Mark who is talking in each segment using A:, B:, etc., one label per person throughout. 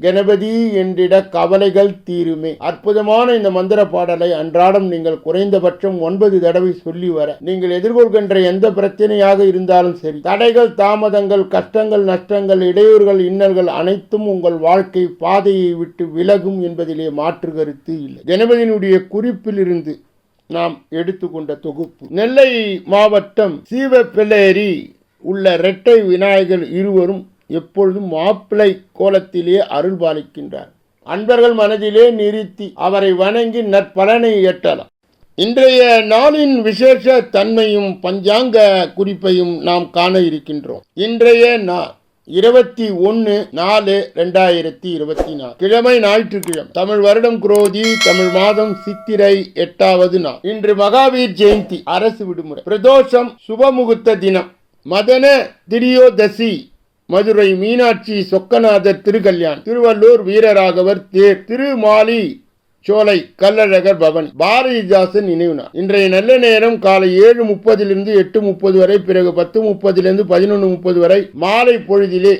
A: கணபதி என்றிட கவலைகள் தீருமே. அற்புதமான இந்த மந்திர பாடலை அன்றாடம் நீங்கள் குறைந்தபட்சம் ஒன்பது தடவை சொல்லி வர. நீங்கள் எதிர்கொள்கின்ற எந்த பிரச்சனையாக இருந்தாலும் சரி தடைகள் தாமதங்கள் கஷ்டங்கள் நஷ்டங்கள் இடையூறுகள் இன்னல்கள் அனைத்தும் உங்கள் வாழ்க்கை பாதையை விட்டு விலகும் என்பதிலே மாற்று கருத்து இல்லை. கணபதியினுடைய குறிப்பிலிருந்து நாம் எடுத்துக்கொண்ட தொகுப்பு. நெல்லை மாவட்டம் சீவப்பிள்ளேரி உள்ள இரட்டை விநாயகர் இருவரும் எப்பொழுதும் மாப்பிளை கோலத்திலே அருள் பாலிக்கின்றார். அன்பர்கள் மனதிலே நிறுத்தி அவரை வணங்கி நற்பலனை எட்டலாம் இன்றைய நாளின் விசேஷ தன்மையும் பஞ்சாங்க குறிப்பையும் நாம் காண இருக்கின்றோம். இன்றைய நாள் இருபத்தி ஒன்று நாலு ரெண்டாயிரத்தி இருபத்தி நாலு. கிழமை ஞாயிற்றுக்கிழமை. தமிழ் வருடம் குரோதி தமிழ் மாதம் சித்திரை எட்டாவது நாள். இன்று மகாவீர் ஜெயந்தி அரசு விடுமுறை. பிரதோஷம் சுபமுகூர்த்த தினம். மதன திரியோதசி மதுரை மீனாட்சி சொக்கநாதர் திருக்கல்யாண் திருவள்ளூர் வீரராகவர் தேர். திருமாலி சோலை கல்லழகர் பவன். பாரதிதாசன் நினைவு நாள். இன்றைய நல்ல நேரம் காலை ஏழு முப்பதிலிருந்து எட்டு முப்பது வரை பிறகு பத்து முப்பதிலிருந்து பதினொன்று முப்பது வரை மாலை பொழுதிலே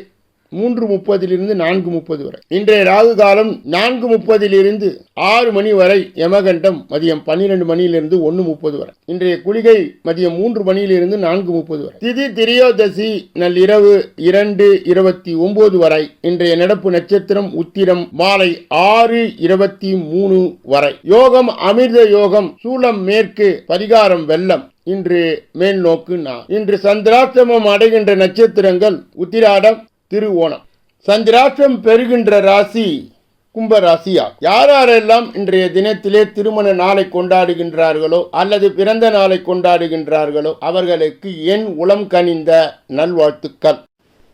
A: மூன்று முப்பதிலிருந்து நான்கு முப்பது வரை. இன்றைய ராகு காலம் நான்கு முப்பதிலிருந்து ஆறு மணி வரை யமகண்டம் மதியம் பன்னிரெண்டு மணியிலிருந்து ஒன்று முப்பது வரை. இன்றைய குளிகை மதியம் மூன்று மணியிலிருந்து நான்கு முப்பது வரை. திதி திரியோதசி நள்ளிரவு இரண்டு இருபத்தி ஒன்பது வரை. இன்றைய நடப்பு நட்சத்திரம் உத்திரம் மாலை ஆறு இருபத்தி மூணு வரை. யோகம் அமிர்த யோகம் சூலம் மேற்கு பரிகாரம் வெள்ளம். இன்று மேல் நோக்கு நான் இன்று சந்திராசிரமம் அடைகின்ற நட்சத்திரங்கள் உத்திராடம் திருவோணம். சந்திராட்சம் பெறுகின்ற ராசி கும்ப ராசியா யார் யாரெல்லாம் இன்றைய தினத்திலே திருமண நாளை கொண்டாடுகின்றார்களோ அல்லது பிறந்த நாளை கொண்டாடுகின்றார்களோ அவர்களுக்கு என் உளம் கனிந்த நல்வாழ்த்துக்கள்.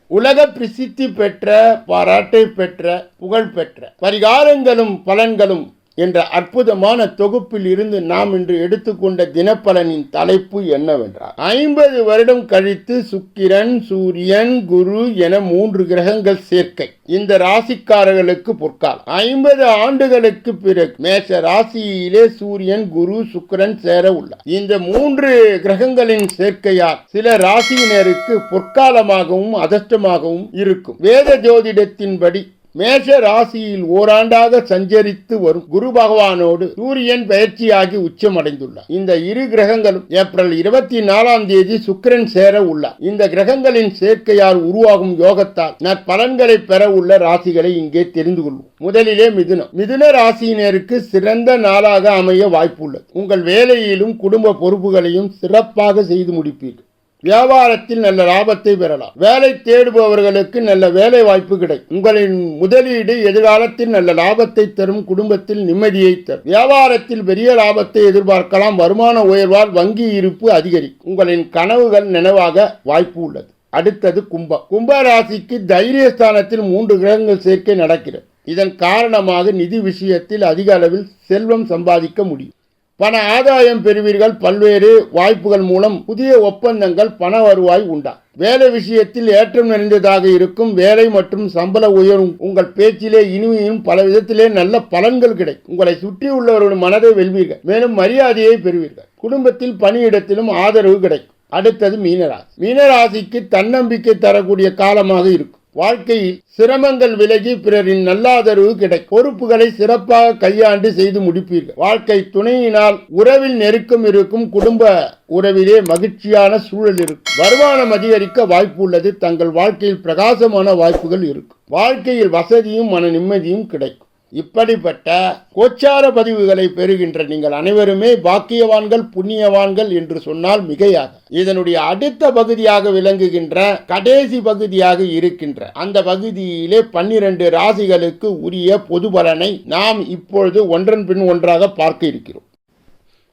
A: உலக பிரசித்தி பெற்ற பாராட்டை பெற்ற புகழ் பெற்ற பரிகாரங்களும் பலன்களும் என்ற அற்புதமான தொகுப்பில் இருந்து நாம் இன்று எடுத்துக்கொண்ட தினப்பலனின் தலைப்பு என்னவென்றால் ஐம்பது வருடம் கழித்து சுக்கிரன் சூரியன் குரு என மூன்று கிரகங்கள் சேர்க்கை. இந்த ராசிக்காரர்களுக்கு பொற்காலம். ஐம்பது ஆண்டுகளுக்கு பிறகு மேஷ ராசியிலே சூரியன் குரு சுக்கிரன் சேர உள்ளார். இந்த மூன்று கிரகங்களின் சேர்க்கையால் சில ராசியினருக்கு பொற்காலமாகவும் அதிர்ஷ்டமாகவும் இருக்கும். வேத ஜோதிடத்தின்படி மேஷ ராசியில் ஓராண்டாக சஞ்சரித்து வரும் குரு பகவானோடு சூரியன் பயிற்சியாகி உச்சமடைந்துள்ளார். இந்த இரு கிரகங்களும் ஏப்ரல் இருபத்தி நாலாம் தேதி சுக்கிரன் சேர உள்ளார். இந்த கிரகங்களின் சேர்க்கையால் உருவாகும் யோகத்தால் நற்பலன்களை பெற உள்ள ராசிகளை இங்கே தெரிந்து கொள்வோம். முதலிலே மிதுனம். மிதுன ராசியினருக்கு சிறந்த நாளாக அமைய வாய்ப்புள்ளது. உங்கள் வேலையிலும் குடும்ப பொறுப்புகளையும் சிறப்பாக செய்து முடிப்பீர்கள். வியாபாரத்தில் நல்ல லாபத்தை பெறலாம். வேலை தேடுபவர்களுக்கு நல்ல வேலை வாய்ப்பு கிடைக்கும். உங்களின் முதலீடு எதிர்காலத்தில் நல்ல லாபத்தை தரும் குடும்பத்தில் நிம்மதியை தரும். வியாபாரத்தில் பெரிய லாபத்தை எதிர்பார்க்கலாம். வருமான உயர்வால் வங்கி இருப்பு அதிகரிக்கும். உங்களின் கனவுகள் நினைவாக வாய்ப்பு உள்ளது. அடுத்தது கும்பம். கும்ப ராசிக்கு தைரியஸ்தானத்தில் மூன்று கிரகங்கள் சேர்க்கை நடக்கிறது. இதன் காரணமாக நிதி விஷயத்தில் அதிக அளவில் செல்வம் சம்பாதிக்க முடியும். பண ஆதாயம் பெறுவீர்கள் பல்வேறு வாய்ப்புகள் மூலம் புதிய ஒப்பந்தங்கள் பண வருவாய் உண்டா? வேலை விஷயத்தில் ஏற்றம் நிறைந்ததாக இருக்கும் வேலை மற்றும் சம்பள உயரும் உங்கள் பேச்சிலே இனிமையும் பல விதத்திலே நல்ல பலன்கள் கிடைக்கும். உங்களை சுற்றி மனதை வெல்வீர்கள் மேலும் மரியாதையை பெறுவீர்கள். குடும்பத்தில் பணியிடத்திலும் ஆதரவு கிடைக்கும். அடுத்தது மீனராசி. மீனராசிக்கு தன்னம்பிக்கை தரக்கூடிய காலமாக இருக்கும். வாழ்க்கையில் சிரமங்கள் விலகி பிறரின் நல்லாதரவு கிடைக்கும். பொறுப்புகளை சிறப்பாக கையாண்டு செய்து முடிப்பீர்கள். வாழ்க்கை துணையினால் உறவில் நெருக்கம் இருக்கும் குடும்ப உறவிலே மகிழ்ச்சியான சூழல் இருக்கும். வருமானம் அதிகரிக்க வாய்ப்பு உள்ளது. தங்கள் வாழ்க்கையில் பிரகாசமான வாய்ப்புகள் இருக்கும். வாழ்க்கையில் வசதியும் மன நிம்மதியும் கிடைக்கும். இப்படிப்பட்ட கோச்சார பதிவுகளை பெறுகின்ற நீங்கள் அனைவருமே பாக்கியவான்கள் புண்ணியவான்கள் என்று சொன்னால் மிகையாக. இதனுடைய அடுத்த பகுதியாக விளங்குகின்ற கடைசி பகுதியாக இருக்கின்ற அந்த பகுதியிலே பன்னிரண்டு ராசிகளுக்கு உரிய பொது பலனை நாம் இப்பொழுது ஒன்றன் பின் ஒன்றாக பார்க்க இருக்கிறோம்.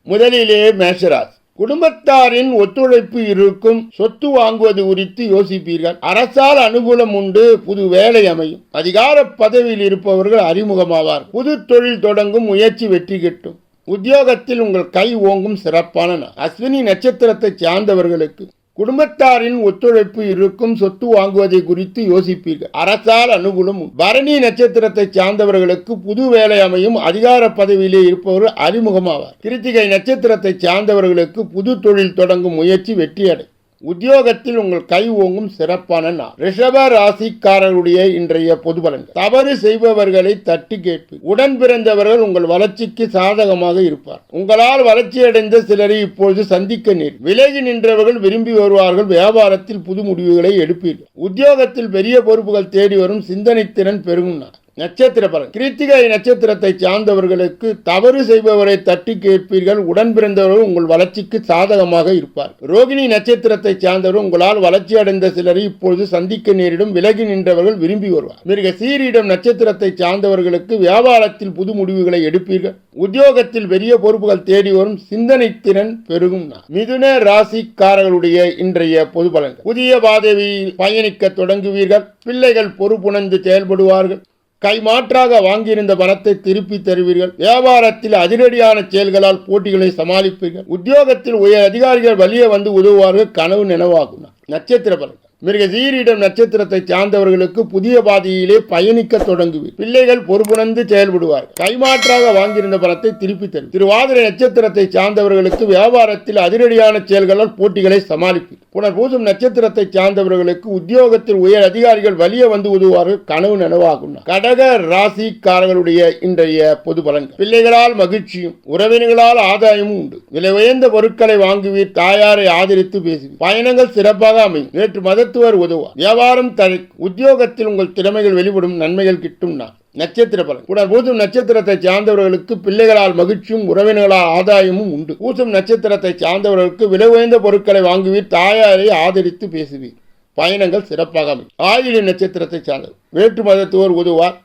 A: முதலிலே மேஷராசி. குடும்பத்தாரின் ஒத்துழைப்பு இருக்கும். சொத்து வாங்குவது குறித்து யோசிப்பீர்கள். அரசால் அனுகூலம் உண்டு. புது வேலை அமையும். அதிகார பதவியில் இருப்பவர்கள் அறிமுகமாவார். புது தொழில் தொடங்கும் முயற்சி வெற்றி கிட்டும். உத்தியோகத்தில் உங்கள் கை ஓங்கும் சிறப்பான அஸ்வினி நட்சத்திரத்தை சார்ந்தவர்களுக்கு குடும்பத்தாரின் ஒத்துழைப்பு இருக்கும் சொத்து வாங்குவதை குறித்து யோசிப்பீர்கள். அரசால் அனுகூலம் பரணி நட்சத்திரத்தை சார்ந்தவர்களுக்கு புது வேலை அமையும். அதிகார பதவியிலே இருப்பவர் அறிமுகமாவார். கிருத்திகை நட்சத்திரத்தை சார்ந்தவர்களுக்கு புது தொழில் தொடங்கும் முயற்சி வெற்றியடை உத்தியோகத்தில் உங்கள் கை ஓங்கும் சிறப்பான நாள். ரிஷப ராசிக்காரருடைய இன்றைய பொதுபலன்கள் தவறு செய்பவர்களை தட்டி கேட்பு. உடன் பிறந்தவர்கள் உங்கள் வளர்ச்சிக்கு சாதகமாக இருப்பார். உங்களால் வளர்ச்சியடைந்த சிலரை இப்பொழுது சந்திக்க நேர். விலகி நின்றவர்கள் விரும்பி வருவார்கள். வியாபாரத்தில் புது முடிவுகளை எடுப்பீர்கள். உத்தியோகத்தில் பெரிய பொறுப்புகள் தேடி வரும் சிந்தனை திறன் பெருகும் நாள். நட்சத்திர பலன் கிருத்திகை நட்சத்திரத்தை சார்ந்தவர்களுக்கு தவறு செய்பவரை தட்டி கேட்பீர்கள். உடன் பிறந்தவர்கள் உங்கள் வளர்ச்சிக்கு சாதகமாக இருப்பார் ரோகிணி நட்சத்திரத்தை சார்ந்தவர்கள் உங்களால் வளர்ச்சி அடைந்த சிலரை இப்பொழுது சந்திக்க நேரிடும். விலகி நின்றவர்கள் விரும்பி வருவார் மிருக சீரிடம் நட்சத்திரத்தை சார்ந்தவர்களுக்கு வியாபாரத்தில் புது முடிவுகளை எடுப்பீர்கள். உத்தியோகத்தில் பெரிய பொறுப்புகள் தேடி வரும் சிந்தனை திறன் பெருகும் மிதுன ராசிக்காரர்களுடைய இன்றைய பொது பலன் புதிய பாதையில் பயணிக்க தொடங்குவீர்கள். பிள்ளைகள் பொறுப்புணர்ந்து செயல்படுவார்கள். கைமாற்றாக வாங்கியிருந்த பணத்தை திருப்பி தருவீர்கள். வியாபாரத்தில் அதிரடியான செயல்களால் போட்டிகளை சமாளிப்பீர்கள். உத்தியோகத்தில் உயர் அதிகாரிகள் வழியே வந்து உதவுவார்கள். கனவு நினைவாகும் நட்சத்திர பலன் மிருகசீரிடம் நட்சத்திரத்தை சார்ந்தவர்களுக்கு புதிய பாதையிலே பயணிக்க தொடங்குவீர் பிள்ளைகள் பொறுப்புணர்ந்து செயல்படுவார். கைமாற்றாக வாங்கியிருந்த பலத்தை திருப்பி தரும். திருவாதிரை நட்சத்திரத்தை சார்ந்தவர்களுக்கு வியாபாரத்தில் அதிரடியான செயல்களால் போட்டிகளை சமாளிப்பீர் புனர்பூசம் நட்சத்திரத்தை சார்ந்தவர்களுக்கு உத்தியோகத்தில் உயர் அதிகாரிகள் வலிய வந்து உதவுவார்கள். கனவு நனவாகும். கடக ராசிக்காரர்களுடைய இன்றைய பொது பலன்கள். பிள்ளைகளால் மகிழ்ச்சியும் உறவினர்களால் ஆதாயமும் உண்டு. விலை உயர்ந்த பொருட்களை வாங்குவீர். தாயாரை ஆதரித்து பேசுவீர். பயணங்கள் சிறப்பாக அமையும். நேற்று மத மருத்துவர் உதவுவார் வியாபாரம் தழைக்கும் உத்தியோகத்தில் உங்கள் திறமைகள் வெளிப்படும் நன்மைகள் கிட்டும் நான். நட்சத்திர பலன். உடன் பூசம் நட்சத்திரத்தை சார்ந்தவர்களுக்கு பிள்ளைகளால் மகிழ்ச்சியும் உறவினர்களால் ஆதாயமும் உண்டு. பூசம் நட்சத்திரத்தை சார்ந்தவர்களுக்கு விலை உயர்ந்த பொருட்களை வாங்குவீர் தாயாரை ஆதரித்து பேசுவீர். பயணங்கள் சிறப்பாக அமையும். ஆயிலின் நட்சத்திரத்தை சார்ந்தவர் வேற்று மதத்துவர் உதவார்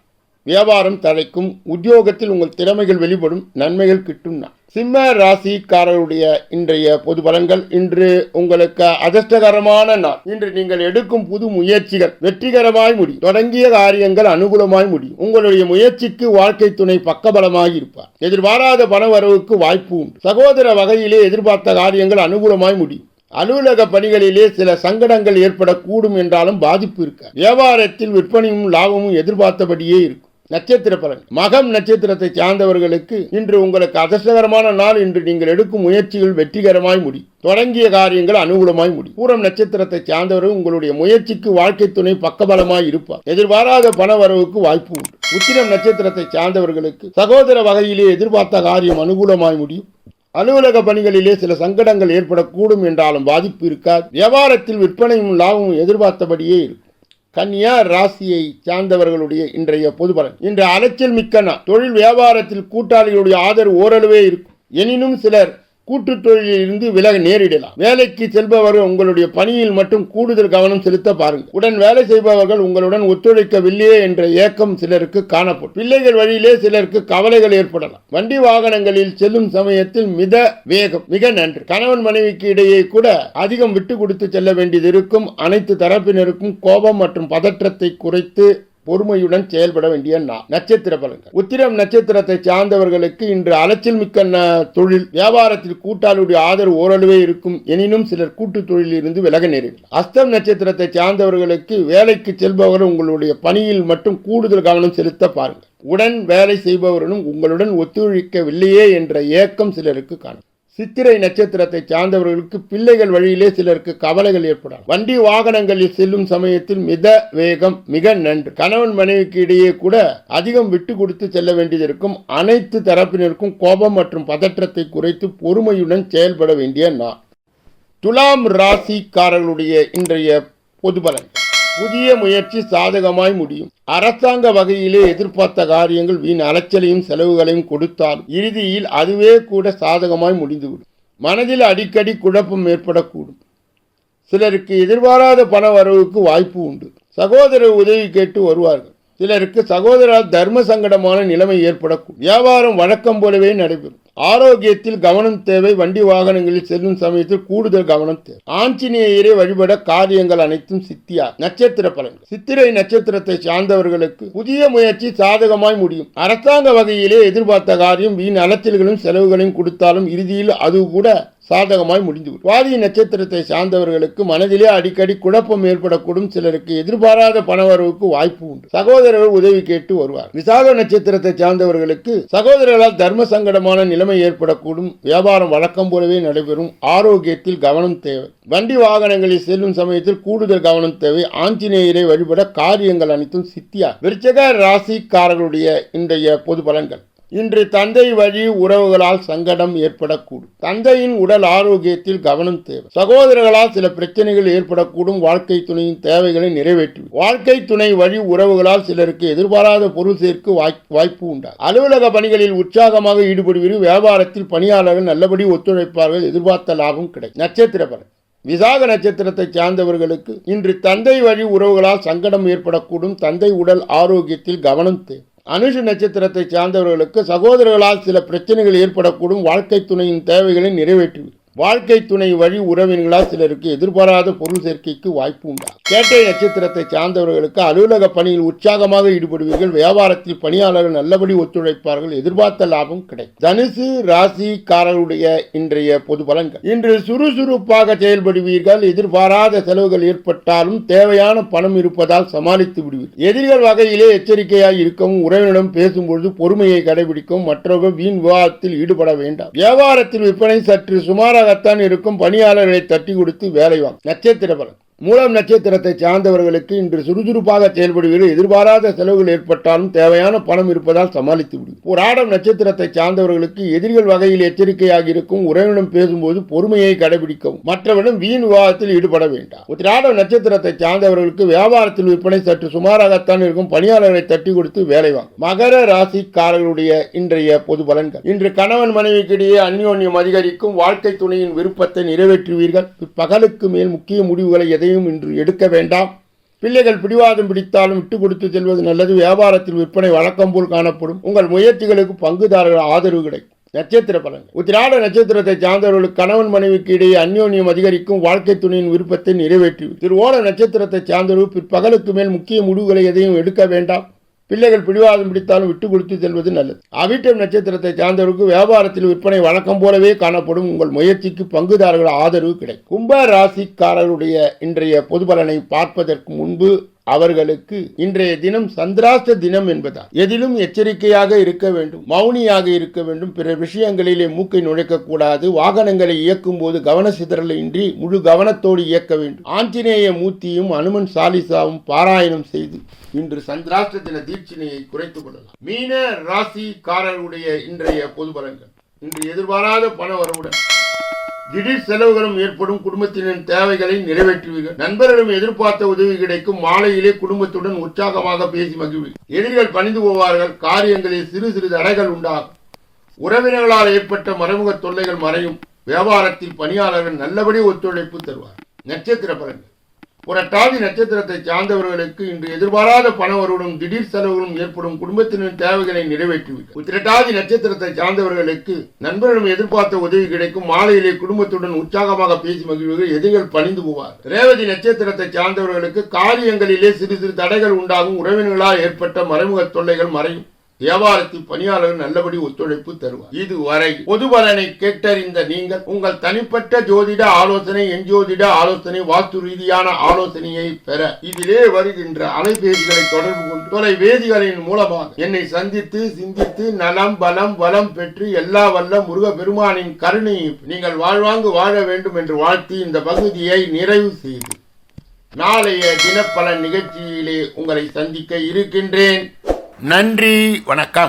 A: வியாபாரம் தழைக்கும் உத்தியோகத்தில் உங்கள் திறமைகள் வெளிப்படும் நன்மைகள் கிட்டும் நான். சிம்ம ராசிக்காரருடைய இன்றைய பொது பலன்கள் இன்று உங்களுக்கு அதிர்ஷ்டகரமான நாள். இன்று நீங்கள் எடுக்கும் புது முயற்சிகள் வெற்றிகரமாய் முடியும். தொடங்கிய காரியங்கள் அனுகூலமாய் முடியும். உங்களுடைய முயற்சிக்கு வாழ்க்கை துணை பக்கபலமாக இருப்பார். எதிர்பாராத பண வரவுக்கு வாய்ப்பு உண்டு. சகோதர வகையிலே எதிர்பார்த்த காரியங்கள் அனுகூலமாய் முடியும். அலுவலக பணிகளிலே சில சங்கடங்கள் ஏற்படக்கூடும் என்றாலும் பாதிப்பு இருக்க வியாபாரத்தில் விற்பனையும் லாபமும் எதிர்பார்த்தபடியே இருக்கும். நட்சத்திர பலன் மகம் நட்சத்திரத்தை சார்ந்தவர்களுக்கு இன்று உங்களுக்கு அதிர்ஷ்டகரமான நாள் இன்று நீங்கள் எடுக்கும் முயற்சிகள் வெற்றிகரமாய் முடி. தொடங்கிய காரியங்கள் அனுகூலமாய் முடி. பூரம் நட்சத்திரத்தை சார்ந்தவர்கள் உங்களுடைய முயற்சிக்கு வாழ்க்கை துணை பக்கபலமாய் இருப்பார். எதிர்பாராத பண வரவுக்கு வாய்ப்பு உண்டு. உத்திரம் நட்சத்திரத்தை சார்ந்தவர்களுக்கு சகோதர வகையிலே எதிர்பார்த்த காரியம் அனுகூலமாய் முடியும். அலுவலக பணிகளிலே சில சங்கடங்கள் ஏற்படக்கூடும் என்றாலும் பாதிப்பு இருக்காது. வியாபாரத்தில் விற்பனையும் லாபமும் எதிர்பார்த்தபடியே இருக்கும். கன்னியா ராசியை சார்ந்தவர்களுடைய இன்றைய பொது பலன் இன்று அலைச்சல் மிக்க தொழில் வியாபாரத்தில் கூட்டாளிகளுடைய ஆதரவு ஓரளவே இருக்கும். எனினும் சிலர் கூட்டு தொழிலில் இருந்து விலக நேரிடலாம். வேலைக்கு செல்பவர்கள் உங்களுடைய பணியில் மட்டும் கூடுதல் கவனம் செலுத்த பாருங்கள். உடன் வேலை செய்பவர்கள் உங்களுடன் ஒத்துழைக்கவில்லையே என்ற ஏக்கம் சிலருக்கு காணப்படும். பிள்ளைகள் வழியிலே சிலருக்கு கவலைகள் ஏற்படலாம். வண்டி வாகனங்களில் செல்லும் சமயத்தில் மித வேகம் மிக நன்று. கணவன் மனைவிக்கு இடையே கூட அதிகம் விட்டு கொடுத்து செல்ல வேண்டியது இருக்கும். அனைத்து தரப்பினருக்கும் கோபம் மற்றும் பதற்றத்தை குறைத்து பொறுமையுடன் செயல்பட வேண்டிய நாள் நட்சத்திர பலன்கள். உத்திரம் நட்சத்திரத்தை சார்ந்தவர்களுக்கு இன்று அலைச்சல் மிக்க தொழில். வியாபாரத்தில் கூட்டாளுடைய ஆதரவு ஓரளவே இருக்கும். எனினும் சிலர் கூட்டு தொழிலில் இருந்து விலக நேரிடும் அஸ்தம் நட்சத்திரத்தை சார்ந்தவர்களுக்கு வேலைக்கு செல்பவர்கள் உங்களுடைய பணியில் மட்டும் கூடுதல் கவனம் செலுத்த பாருங்கள். உடன் வேலை செய்பவர்களும் உங்களுடன் ஒத்துழைக்கவில்லையே என்ற ஏக்கம் சிலருக்கு காணும். சித்திரை நட்சத்திரத்தை சார்ந்தவர்களுக்கு பிள்ளைகள் வழியிலே சிலருக்கு கவலைகள் ஏற்படலாம். வண்டி வாகனங்களில் செல்லும் சமயத்தில் மித வேகம் மிக நன்று. கணவன் மனைவிக்கு இடையே கூட அதிகம் விட்டு கொடுத்து செல்ல வேண்டியது இருக்கும் அனைத்து தரப்பினருக்கும் கோபம் மற்றும் பதற்றத்தை குறைத்து பொறுமையுடன் செயல்பட வேண்டிய நாள். துலாம் ராசிக்காரர்களுடைய இன்றைய பொது பலன் புதிய முயற்சி சாதகமாய் முடியும். அரசாங்க வகையிலே எதிர்பார்த்த காரியங்கள் வீண் அலைச்சலையும் செலவுகளையும் கொடுத்தால் இறுதியில் அதுவே கூட சாதகமாய் முடிந்துவிடும். மனதில் அடிக்கடி குழப்பம் ஏற்படக்கூடும். சிலருக்கு எதிர்பாராத பண வரவுக்கு வாய்ப்பு உண்டு. சகோதர உதவி கேட்டு வருவார்கள். சிலருக்கு சகோதரால் தர்ம சங்கடமான நிலைமை ஏற்படக்கூடும். வியாபாரம் வழக்கம் போலவே நடைபெறும். ஆரோக்கியத்தில் கவனம் தேவை வண்டி வாகனங்களில் செல்லும் சமயத்தில் கூடுதல் கவனம் தேவை. ஆஞ்சநேயரை வழிபட காரியங்கள் அனைத்தும் சித்தியா நட்சத்திர பலன்கள். சித்திரை நட்சத்திரத்தை சார்ந்தவர்களுக்கு புதிய முயற்சி சாதகமாய் முடியும். அரசாங்க வகையிலே எதிர்பார்த்த காரியம் வீண் அலைச்சல்களும் செலவுகளையும் கொடுத்தாலும் இறுதியில் அது கூட சாதகமாய் முடிந்துவிடும். வாதி நட்சத்திரத்தை சார்ந்தவர்களுக்கு மனதிலே அடிக்கடி குழப்பம் ஏற்படக்கூடும். சிலருக்கு எதிர்பாராத பணவரவுக்கு வாய்ப்பு உண்டு. சகோதரர்கள் உதவி கேட்டு வருவார். விசாக நட்சத்திரத்தை சார்ந்தவர்களுக்கு சகோதரர்களால் தர்ம சங்கடமான நிலைமை ஏற்படக்கூடும். வியாபாரம் வழக்கம் போலவே நடைபெறும். ஆரோக்கியத்தில் கவனம் தேவை. வண்டி வாகனங்களில் செல்லும் சமயத்தில் கூடுதல் கவனம் தேவை. ஆஞ்சநேயரை வழிபட காரியங்கள் அனைத்தும் சித்தியா விருச்சக ராசிக்காரர்களுடைய இன்றைய பொது பலன்கள். இன்று தந்தை வழி உறவுகளால் சங்கடம் ஏற்படக்கூடும். தந்தையின் உடல் ஆரோக்கியத்தில் கவனம் தேவை. சகோதரர்களால் சில பிரச்சனைகள் ஏற்படக்கூடும். வாழ்க்கை துணையின் தேவைகளை நிறைவேற்றி. வாழ்க்கை துணை வழி உறவுகளால் சிலருக்கு எதிர்பாராத பொருள் சேர்க்க வாய்ப்பு உண்டாகும். அலுவலக பணிகளில் உற்சாகமாக ஈடுபடுவீர்கள். வியாபாரத்தில் பணியாளர்கள் நல்லபடி ஒத்துழைப்பார்கள். எதிர்பார்த்த லாபம் கிடைக்கும். நட்சத்திர பலன். விசாக நட்சத்திரத்தை சார்ந்தவர்களுக்கு இன்று தந்தை வழி உறவுகளால் சங்கடம் ஏற்படக்கூடும். தந்தை உடல் ஆரோக்கியத்தில் கவனம் தேவை. அனுஷ நட்சத்திரத்தை சார்ந்தவர்களுக்கு சகோதரர்களால் சில பிரச்சனைகள் ஏற்படக்கூடும். வாழ்க்கை துணையின் தேவைகளை நிறைவேற்றுவது வாழ்க்கை துணை வழி உறவினர்களால் சிலருக்கு எதிர்பாராத பொருள் சேர்க்கைக்கு வாய்ப்பு உண்டா? கேட்டை நட்சத்திரத்தை சார்ந்தவர்களுக்கு அலுவலக பணியில் உற்சாகமாக ஈடுபடுவீர்கள். வியாபாரத்தில் பணியாளர்கள் நல்லபடி ஒத்துழைப்பார்கள். எதிர்பார்த்த லாபம் கிடைக்கும். தனுசு ராசிக்காரருடைய இன்றைய பொது பலன்கள். இன்று சுறுசுறுப்பாக செயல்படுவீர்கள். எதிர்பாராத செலவுகள் ஏற்பட்டாலும் தேவையான பணம் இருப்பதால் சமாளித்து விடுவீர்கள். எதிரிகள் வகையிலே எச்சரிக்கையாக இருக்கவும் உறவினரிடம் பேசும்பொழுது பொறுமையை கடைபிடிக்கவும் மற்றவர்கள் வீண் விவாதத்தில் ஈடுபட வேண்டாம். வியாபாரத்தில் விற்பனை சற்று சுமாராக நன்றாகத்தான் இருக்கும் பணியாளர்களை தட்டி கொடுத்து வேலை வாங்க நட்சத்திர பலன். மூலம் நட்சத்திரத்தை சார்ந்தவர்களுக்கு இன்று சுறுசுறுப்பாக செயல்படுவீர்கள் எதிர்பாராத செலவுகள் ஏற்பட்டாலும் தேவையான பணம் இருப்பதால் சமாளித்து விடும் ஒரு ஆடம் நட்சத்திரத்தை சார்ந்தவர்களுக்கு எதிரிகள் வகையில் எச்சரிக்கையாக இருக்கும் உறவினம் பேசும்போது பொறுமையை கடைபிடிக்கவும். மற்றவரிடம் வீண் விவாதத்தில் ஈடுபட வேண்டாம். உத்திராடம் நட்சத்திரத்தை சார்ந்தவர்களுக்கு வியாபாரத்தில் விற்பனை சற்று சுமாராகத்தான் இருக்கும். பணியாளர்களை தட்டி கொடுத்து வேலை வாங்கும். மகர ராசிக்காரர்களுடைய இன்றைய பொது பலன்கள். இன்று கணவன் மனைவிக்கிடையே அந்யோன்யம் அதிகரிக்கும். வாழ்க்கை துணையின் விருப்பத்தை நிறைவேற்றுவீர்கள். பகலுக்கு மேல் முக்கிய முடிவுகளை எதையும் இன்று எடுக்க வேண்டாம். பிள்ளைகள் பிடிவாதம் பிடித்தாலும் விட்டு கொடுத்து செல்வது நல்லது. வியாபாரத்தில் விற்பனை வழக்கம் போல் காணப்படும். உங்கள் முயற்சிகளுக்கு பங்குதாரர்கள் ஆதரவு கிடைக்கும். நட்சத்திர பலன்கள். உத்திராட நட்சத்திரத்தை சார்ந்தவர்களுக்கு கணவன் மனைவிக்கு இடையே அந்யோன்யம் அதிகரிக்கும். வாழ்க்கை துணையின் விருப்பத்தை நிறைவேற்றி திருவோண நட்சத்திரத்தை சார்ந்தவர்கள் பிற்பகலுக்கு மேல் முக்கிய முடிவுகளை எதையும் எடுக்க வேண்டாம். பிள்ளைகள் பிடிவாதம் பிடித்தாலும் விட்டு கொடுத்து செல்வது நல்லது. அவிட்டம் நட்சத்திரத்தை சார்ந்தவருக்கு வியாபாரத்தில் விற்பனை வழக்கம் போலவே காணப்படும் உங்கள் முயற்சிக்கு பங்குதாரர்கள் ஆதரவு கிடைக்கும். கும்ப ராசிக்காரருடைய இன்றைய பொது பலனை பார்ப்பதற்கு முன்பு அவர்களுக்கு இன்றைய தினம் சந்திராஷ்ட தினம் என்பதால் எதிலும் எச்சரிக்கையாக இருக்க வேண்டும் மௌனியாக இருக்க வேண்டும். பிற விஷயங்களிலே மூக்கை நுழைக்கக்கூடாது வாகனங்களை இயக்கும் போது கவன சிதறலின்றி முழு கவனத்தோடு இயக்க வேண்டும். ஆஞ்சநேய மூர்த்தியும் அனுமன் சாலிசாவும் பாராயணம் செய்து இன்று சந்திராஷ்ட தின தீட்சினையை குறைத்துக் கொள்ளலாம். மீன ராசிக்காரருடைய இன்றைய பொது பலன்கள் இன்று எதிர்பாராத பண வரவுடன் திடீர் செலவுகளும் ஏற்படும். குடும்பத்தினரின் தேவைகளை நிறைவேற்றுவீர்கள். நண்பர்களும் எதிர்பார்த்த உதவி கிடைக்கும். மாலையிலே குடும்பத்துடன் உற்சாகமாக பேசி மகிழ்வீர்கள். எதிரிகள் பணிந்து போவார்கள். காரியங்களில் சிறு சிறு தடைகள் உண்டாகும். உறவினர்களால் ஏற்பட்ட மறைமுக தொல்லைகள் மறையும். வியாபாரத்தில் பணியாளர்கள் நல்லபடி ஒத்துழைப்பு தருவார் நட்சத்திர பலன்கள். புரட்டாதி நட்சத்திரத்தை சார்ந்தவர்களுக்கு இன்று எதிர்பாராத பணவருடன் திடீர் செலவுகளும் ஏற்படும் குடும்பத்தினரின் தேவைகளை நிறைவேற்றுவீர்கள் உத்திரட்டாதி நட்சத்திரத்தை சார்ந்தவர்களுக்கு நண்பர்களும் எதிர்பார்த்த உதவி கிடைக்கும். மாலையிலே குடும்பத்துடன் உற்சாகமாக பேசி மகிழ்வுகள் எதிர்கள் பணிந்து போவார். ரேவதி நட்சத்திரத்தை சார்ந்தவர்களுக்கு காரியங்களிலே சிறு சிறு தடைகள் உண்டாகும். உறவினர்களால் ஏற்பட்ட மறைமுக தொல்லைகள் மறையும். வியாபாரத்தில் பணியாளர்கள் நல்லபடி ஒத்துழைப்பு தருவார். இதுவரை பொதுபலனை கேட்டறிந்த நீங்கள் உங்கள் தனிப்பட்ட ஜோதிட ஆலோசனை என் ஜோதிட ஆலோசனை வாஸ்து ரீதியான ஆலோசனையை பெற இதிலே வருகின்ற அலைபேசிகளை தொடர்பு கொண்டு தொலைபேசிகளின் மூலமாக என்னை சந்தித்து சிந்தித்து நலம் பலம் வளம் பெற்று எல்லா வல்ல முருக பெருமானின் கருணையை நீங்கள் வாழ்வாங்கு வாழ வேண்டும் என்று வாழ்த்தி இந்த பகுதியை நிறைவு செய்து நாளைய தினப்பலன் நிகழ்ச்சியிலே உங்களை சந்திக்க இருக்கின்றேன். நன்றி வணக்கம்.